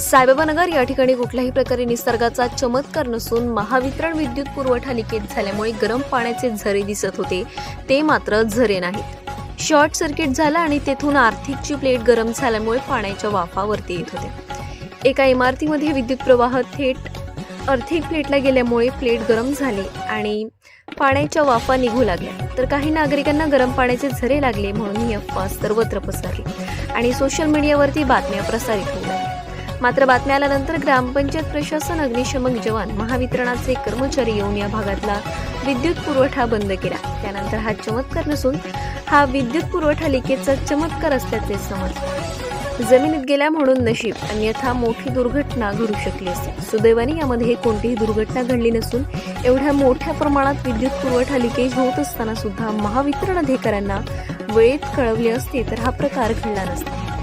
साईबाबानगर या ठिकाणी कुठल्याही प्रकारे निसर्गाचा चमत्कार नसून महावितरण विद्युत पुरवठा लिकेज झाल्यामुळे गरम पाण्याचे झरे दिसत होते. ते मात्र झरे नाहीत. शॉर्ट सर्किट झाला आणि तेथून आर्थिकची प्लेट गरम झाल्यामुळे पाण्याच्या वाफावरती येत होते. एका इमारतीमध्ये विद्युत प्रवाह थेट अर्थिंग प्लेटला गेल्यामुळे प्लेट गरम झाली आणि पाण्याच्या वाफा निघू लागल्या. तर काही नागरिकांना गरम पाण्याचे झरे लागले म्हणून ही अफवा सर्वत्र पसरली आणि सोशल मीडियावरती बातम्या प्रसारित होऊ लागल्या. मात्र बातम्या आल्यानंतर ग्रामपंचायत प्रशासन अग्निशमक जवान महावितरणाचे कर्मचारी येऊन या भागातला विद्युत पुरवठा बंद केला. त्यानंतर हा चमत्कार नसून हा विद्युत पुरवठा लिकेजचा चमत्कार असल्याचे समजले. जमिनीत गेल्या म्हणून नशीब अन्यथा मोठी दुर्घटना घडू शकली असते. सुदैवाने यामध्ये कोणतीही दुर्घटना घडली नसून एवढ्या मोठ्या प्रमाणात विद्युत पुरवठा लिकेज होत असताना सुद्धा महावितरण अधिकाऱ्यांना वेळेत कळवले असते तर हा प्रकार घडला नसता.